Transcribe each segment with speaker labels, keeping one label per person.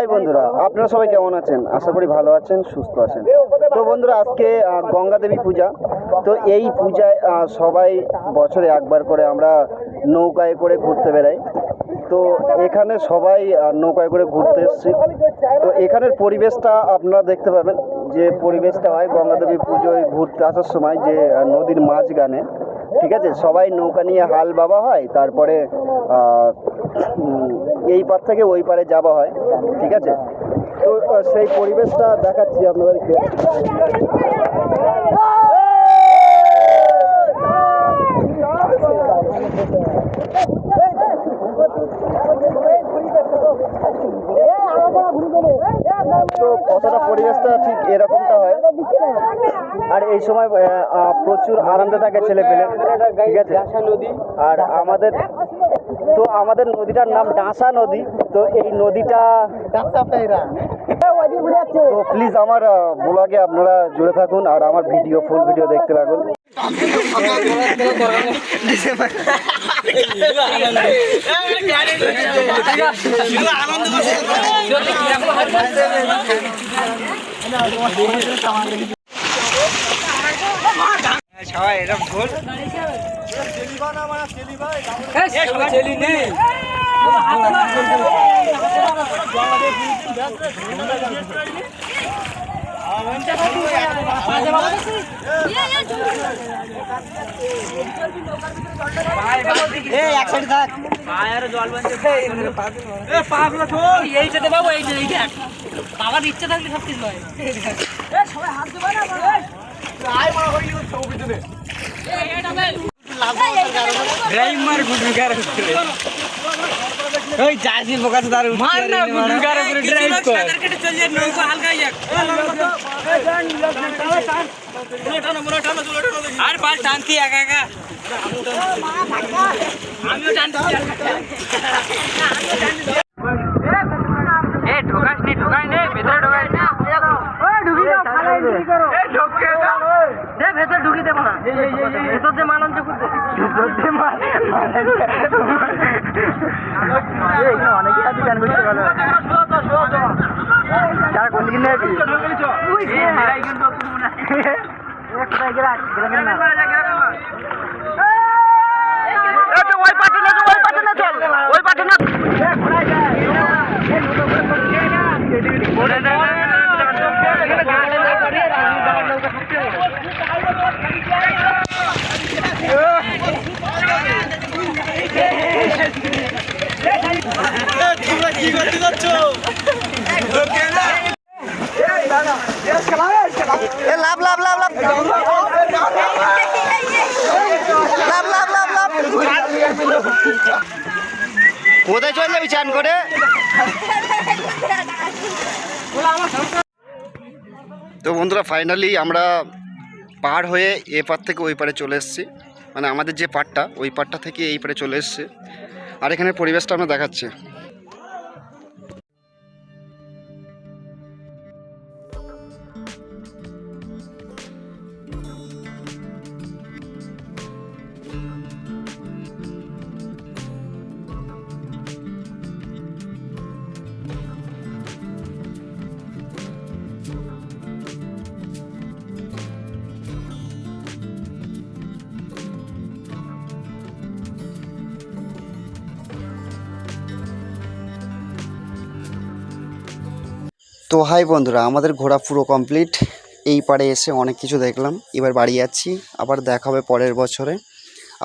Speaker 1: High বন্ধুরা, আপনারা সবাই কেমন আছেন? আশা করি ভালো আছেন, সুস্থ আছেন। তো বন্ধুরা, আজকে গঙ্গা দেবী পূজা। তো এই পূজায় সবাই বছরে একবার করে আমরা নৌকায় করে ঘুরতে বেড়াই। তো এখানে সবাই নৌকায় করে ঘুরতে এসছি। তো এখানের পরিবেশটা আপনারা দেখতে পাবেন, যে পরিবেশটা হয় গঙ্গা দেবী পুজোয় ঘুরতে আসার সময়, যে নদীর মাঝ গানে ঠিক আছে? সবাই নৌকা নিয়ে হাল বাবা হয়, তারপরে এই পার থেকে ওই পারে যাওয়া হয় ঠিক আছে? তো সেই পরিবেশটা দেখাচ্ছি আপনাদেরকে। তো কতটা পরিবেশটা ঠিক এরকমটা হয়। আর এই সময় প্রচুর আনন্দ থাকে ছেলে পেলে। ঠিক আছে? আর আমাদের, তো আমাদের নদীটার নাম ডাঁসা নদী। তো এই নদীটা, তো প্লিজ আমার ব্লগে আপনারা জুড়ে থাকুন। আর আমার ভিডিও ফুল ভিডিও দেখতে থাকুন।
Speaker 2: সবাই এরকম গোল চেলি নেই বাবার ইচ্ছা থাকলে সব কিছু হয় সবাই হাত দেবে না আয় মারা করি সব পিছনে ড্রাইভার গুডুগার করে
Speaker 3: ওই জাসি বোকাতে দাঁড়
Speaker 2: মার না গুডুগার করে। ড্রাইভ কর তাদেরকে চলে নৌকা হালকা এক আর পাল টানতি একা একা আমিও টানছি এ ঢোকাস নি দেবো না
Speaker 1: অনেকে আছে জানবি যারা কোন দিকে ওই পাঠে না ওই পাঠে না চল ওই পাঠে না তোমরা কি করতে যাচ্ছ লাভ লাভ লাভ লাভ। লাভ লাভ লাভ কোথায় চল যাবি চান করে? তো বন্ধুরা ফাইনালি আমরা পার হয়ে এ পার থেকে ওই পারে চলে এসেছি। মানে আমাদের যে পারটা ওই পারটা থেকে এই পারে চলে এসেছে। আর এখানে পরিবেশটা আমরা দেখাচ্ছি। তো হাই বন্ধুরা, আমাদের ঘোরা পুরো কমপ্লিট এই পারে এসে অনেক কিছু দেখলাম। এবার বাড়ি যাচ্ছি, আবার দেখা হবে পরের বছরে।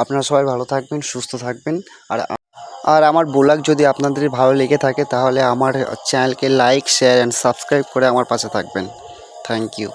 Speaker 1: আপনারা সবাই ভালো থাকবেন, সুস্থ থাকবেন। আর আর আমার ব্লগ যদি আপনাদের ভালো লেগে থাকে, তাহলে আমার চ্যানেলকে লাইক শেয়ার অ্যান্ড সাবস্ক্রাইব করে আমার পাশে থাকবেন। Thank you